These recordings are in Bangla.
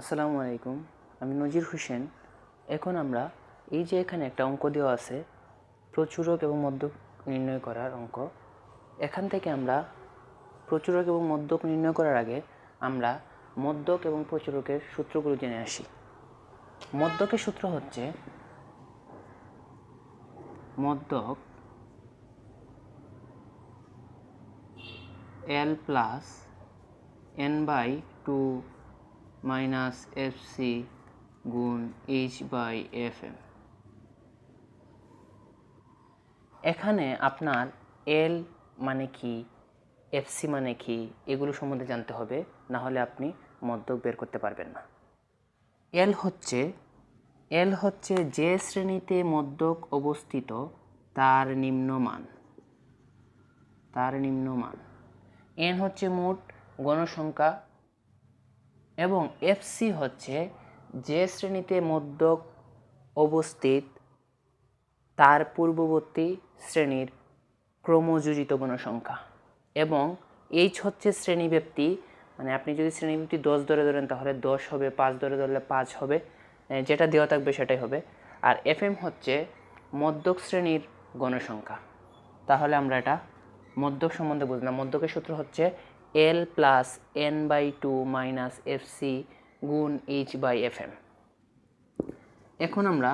আসসালামু আলাইকুম, আমি নজির হোসেন। এখন আমরা এই যে এখানে একটা অঙ্ক দেওয়া আছে, প্রচুরক এবং মধ্যক নির্ণয় করার অঙ্ক। এখান থেকে আমরা প্রচুরক এবং মধ্যক নির্ণয় করার আগে আমরা মধ্যক এবং প্রচুরকের সূত্রগুলো জেনে আসি। মধ্যকের সূত্র হচ্ছে মধ্যক L plus N by two minus F C গুণ এইচ বাই এফ এম এখানে আপনার এল মানে কি এফ সি মানে কি, এগুলো সম্বন্ধে জানতে হবে, না হলে আপনি মদ্যক বের করতে পারবেন না। এল হচ্ছে এল হচ্ছে যে শ্রেণীতে মদ্যক অবস্থিত, তার নিম্নমান। তার নিম্নমান। এন হচ্ছে মোট গণসংখ্যা এবং এফসি হচ্ছে যে শ্রেণীতে মধ্যক অবস্থিত, তার পূর্ববর্তী শ্রেণির ক্রমযোজিত গণসংখ্যা। এবং এইচ হচ্ছে শ্রেণীব্যাপ্তি মানে আপনি যদি শ্রেণীব্যাপ্তি দশ ধরে ধরেন, তাহলে দশ হবে, পাঁচ ধরে ধরলে পাঁচ হবে যেটা দেওয়া থাকবে সেটাই হবে। আর এফ এম হচ্ছে মধ্যক শ্রেণির গণসংখ্যা। তাহলে আমরা এটা মধ্যক সম্বন্ধে বুঝলাম। মধ্যকের সূত্র হচ্ছে L plus N by two minus F C গুণ এইচ বাই এফ এম এখন আমরা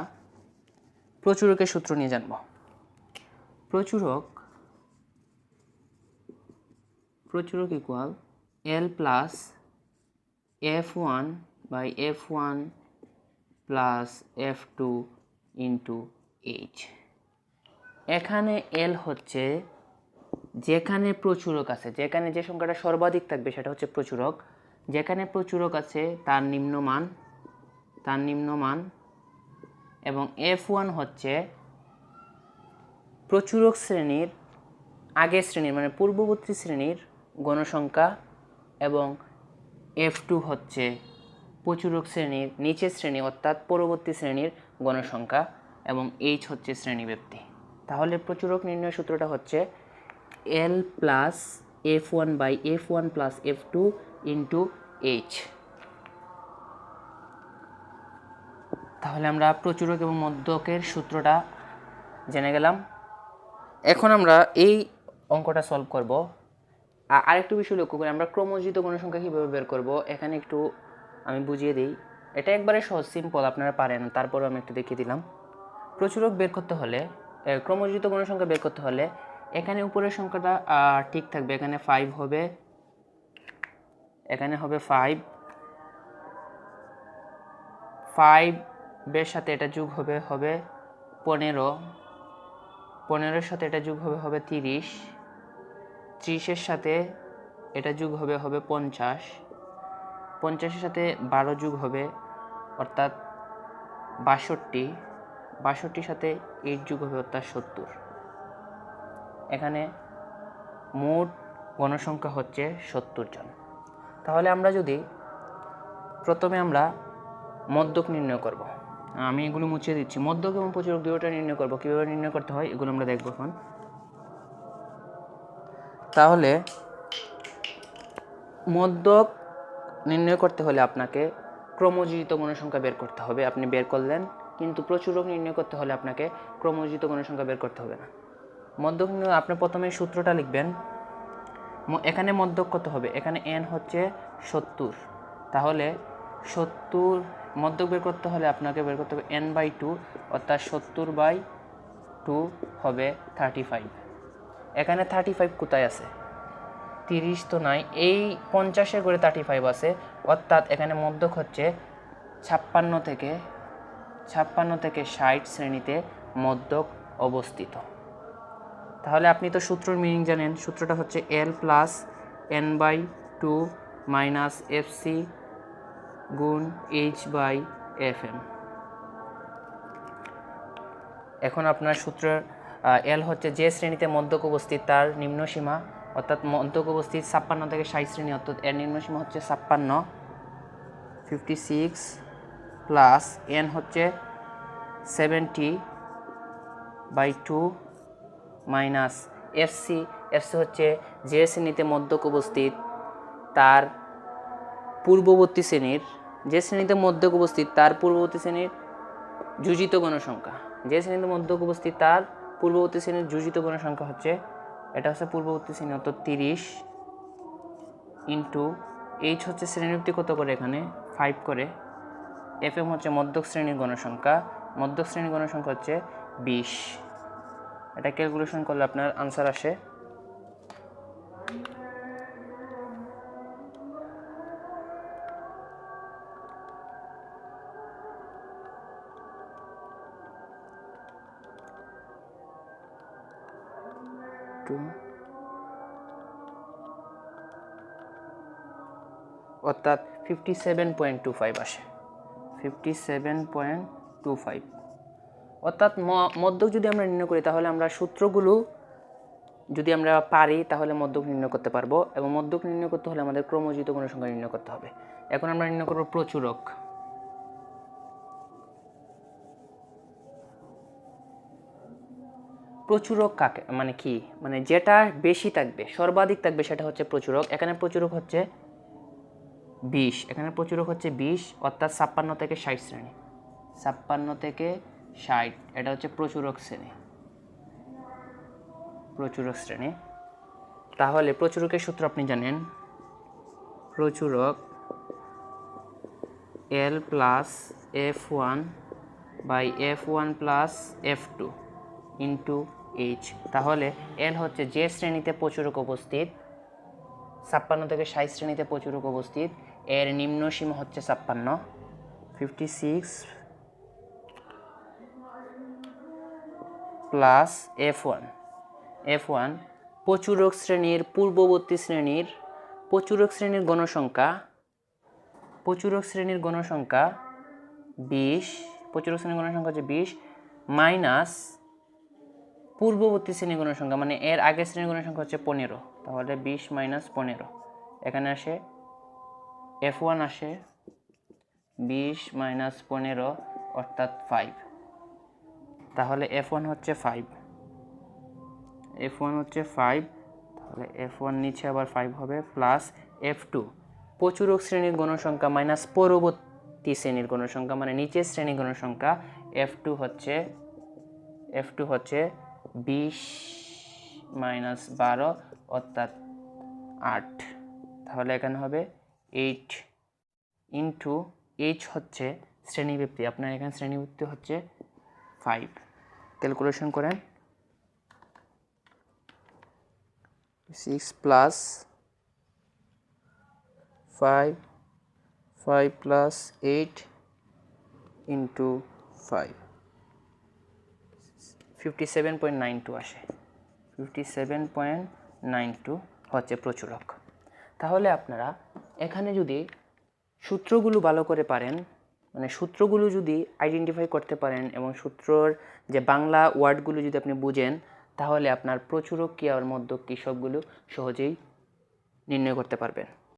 প্রচুরকের সূত্র নিয়ে জানব। প্রচুরক প্রচুরক equal L plus F one by F one plus F two into H এখানে এল হচ্ছে যেখানে প্রচুরক আছে, যেখানে যে সংখ্যাটা সর্বাধিক থাকবে সেটা হচ্ছে প্রচুরক, যেখানে প্রচুরক আছে তার নিম্নমান তার নিম্নমান এবং এফ ওয়ান হচ্ছে প্রচুরক শ্রেণির আগের শ্রেণির মানে পূর্ববর্তী শ্রেণির গণসংখ্যা, এবং এফ টু হচ্ছে প্রচুরক শ্রেণির নিচের শ্রেণি অর্থাৎ পরবর্তী শ্রেণির গণসংখ্যা, এবং এইচ হচ্ছে শ্রেণীব্যাপ্তি। তাহলে প্রচুরক নির্ণয় সূত্রটা হচ্ছে L plus F one by F one plus F two into H তাহলে আমরা প্রচুরক এবং মধ্যকের সূত্রটা জেনে গেলাম। এখন আমরা এই অঙ্কটা সলভ করব। আরেকটু বিষয় লক্ষ্য করি আমরা ক্রমজিত গণসংখ্যা কীভাবে বের করব, এখানে একটু আমি বুঝিয়ে দিই। এটা একবারে সহজ সিম্পল আপনারা পারেন, তারপরেও আমি একটু দেখিয়ে দিলাম। প্রচুরক বের করতে হলে ক্রমজিত গণসংখ্যা বের করতে হলে এখানে উপরের সংখ্যাটা ঠিক থাকবে। এখানে ফাইভ হবে। এখানে হবে ফাইভ ফাইভের সাথে এটা যোগ হবে হবে পনেরো। পনেরোর সাথে এটা যোগ হবে হবে তিরিশ। ত্রিশের সাথে এটা যোগ হবে হবে পঞ্চাশ। পঞ্চাশের সাথে বারো যোগ হবে, অর্থাৎ বাষট্টি। বাষট্টির সাথে এইট যোগ হবে, অর্থাৎ সত্তর। এখানে মোট গণসংখ্যা হচ্ছে সত্তর জন। তাহলে আমরা যদি প্রথমে আমরা মদ্যক নির্ণয় করব। আমি এগুলো মুছিয়ে দিচ্ছি। মদ্যক এবং প্রচুরক দুটোটা নির্ণয় করব। কীভাবে নির্ণয় করতে হয় এগুলো আমরা দেখব এখন। তাহলে মদ্যক নির্ণয় করতে হলে আপনাকে ক্রমযোজিত গণসংখ্যা বের করতে হবে। আপনি বের করলেন, কিন্তু প্রচুরক নির্ণয় করতে হলে আপনাকে ক্রমযোজিত গণসংখ্যা বের করতে হবে না। মধ্যক আপনি প্রথমে সূত্রটা লিখবেন। এখানে মধ্যক কত হবে? এখানে এন হচ্ছে সত্তর। তাহলে সত্তর, মধ্যক বের করতে হলে আপনাকে বের করতে হবে এন বাই টু অর্থাৎ সত্তর বাই টু হবে থার্টি ফাইভ এখানে থার্টি ফাইভ কোথায় আছে? তিরিশ তো নাই। এই পঞ্চাশের করে থার্টি ফাইভ আছে, অর্থাৎ এখানে মধ্যক হচ্ছে ছাপ্পান্ন থেকে ছাপ্পান্ন থেকে ষাট শ্রেণীতে মধ্যক অবস্থিত। তাহলে আপনি তো সূত্রর মিনিং জানেন। সূত্রটা হচ্ছে L plus N by two minus F C গুণ এইচ বাই এফ এম এখন আপনার সূত্রের এল হচ্ছে যে শ্রেণীতে মধ্যক উপস্থিত তার নিম্ন সীমা, অর্থাৎ মধ্যক উপস্থিত ছাপ্পান্ন থেকে ষাট শ্রেণি, অর্থাৎ এর নিম্ন সীমা হচ্ছে ছাপ্পান্ন। ফিফটি সিক্স প্লাস এন হচ্ছে seventy by two minus FC. FC হচ্ছে যে শ্রেণীতে মধ্যক উপস্থিত, তার পূর্ববর্তী শ্রেণির যে শ্রেণীতে মধ্যক উপস্থিত, তার পূর্ববর্তী শ্রেণির যুজিত গণসংখ্যা। যে শ্রেণীতে মধ্যক উপস্থিত, তার পূর্ববর্তী শ্রেণির যুজিত গণসংখ্যা হচ্ছে, এটা হচ্ছে পূর্ববর্তী শ্রেণি, অর্থাৎ তিরিশ ইন্টু এইচ হচ্ছে শ্রেণীভুক্তি কত করে এখানে? ফাইভ করে। এফ এম হচ্ছে মধ্যক শ্রেণির গণসংখ্যা। মধ্যক শ্রেণির গণসংখ্যা হচ্ছে বিশ। এটা ক্যালকুলেশন করলে আপনার আনসার আসে। অর্থাৎ fifty seven point two five আসে। Fifty seven point two five অর্থাৎ মধ্যক যদি আমরা নির্ণয় করি, তাহলে আমরা সূত্রগুলো যদি আমরা পারি, তাহলে মধ্যক নির্ণয় করতে পারব এবং মধ্যক নির্ণয় করতে হলে আমাদের ক্রমজিত কোনো সংখ্যা নির্ণয় করতে হবে। এখন আমরা নির্ণয় করব প্রচুরক। প্রচুরক কাকে মানে কি? মানে যেটা বেশি থাকবে, সর্বাধিক থাকবে সেটা হচ্ছে প্রচুরক। এখানে প্রচুরক হচ্ছে বিশ। এখানে প্রচুরক হচ্ছে বিশ, অর্থাৎ ছাপ্পান্ন থেকে ষাট শ্রেণি। ছাপ্পান্ন থেকে ষাট, এটা হচ্ছে প্রচুরক শ্রেণি। প্রচুরক শ্রেণি। তাহলে প্রচুরকের সূত্র আপনি জানেন। প্রচুরক L plus F one by F one plus F two into H তাহলে এল হচ্ছে যে শ্রেণীতে প্রচুরক উপস্থিত, ছাপ্পান্ন থেকে ষাট শ্রেণীতে প্রচুরক উপস্থিত, এর নিম্ন সীমা হচ্ছে ছাপ্পান্ন। Fifty six plus F one F one প্রচুরক শ্রেণির পূর্ববর্তী শ্রেণির প্রচুরক শ্রেণির গণসংখ্যা প্রচুরক শ্রেণির গণসংখ্যা বিশ প্রচুরক শ্রেণির গণসংখ্যা হচ্ছে বিশ মাইনাস পূর্ববর্তী শ্রেণি গণসংখ্যা মানে এর আগের শ্রেণি গণসংখ্যা হচ্ছে পনেরো। তাহলে বিশ মাইনাস পনেরো। এখানে আসে এফ ওয়ান আসে বিশ মাইনাস পনেরো, অর্থাৎ ফাইভ তাহলে এফ ওয়ান হচ্ছে ফাইভ এফ ওয়ান হচ্ছে ফাইভ তাহলে এফ ওয়ান নিচে আবার ফাইভ হবে প্লাস এফ টু প্রচুরক শ্রেণির গণসংখ্যা মাইনাস পরবর্তী শ্রেণির গণসংখ্যা মানে নিচের শ্রেণির গণসংখ্যা এফ টু হচ্ছে এফ টু হচ্ছে বিশ মাইনাস বারো অর্থাৎ আট। তাহলে এখানে হবে এইট ইন্টু এইচ হচ্ছে শ্রেণীবৃত্তি। আপনার এখানে শ্রেণীবৃত্তি হচ্ছে ফাইভ ক্যালকুলেশন করেন। Six plus five five plus eight into five fifty seven point nine two আসে। Fifty seven point nine two হচ্ছে প্রচুরক। তাহলে আপনারা এখানে যদি সূত্রগুলো ভালো করে পারেন মানে সূত্রগুলো যদি আইডেন্টিফাই করতে পারেন এবং সূত্রর যে বাংলা ওয়ার্ডগুলো যদি আপনি বুঝেন, তাহলে আপনার প্রচুর ক্রিয়ার মধ্যে কৃষকগুলো সহজেই নির্ণয় করতে পারবেন।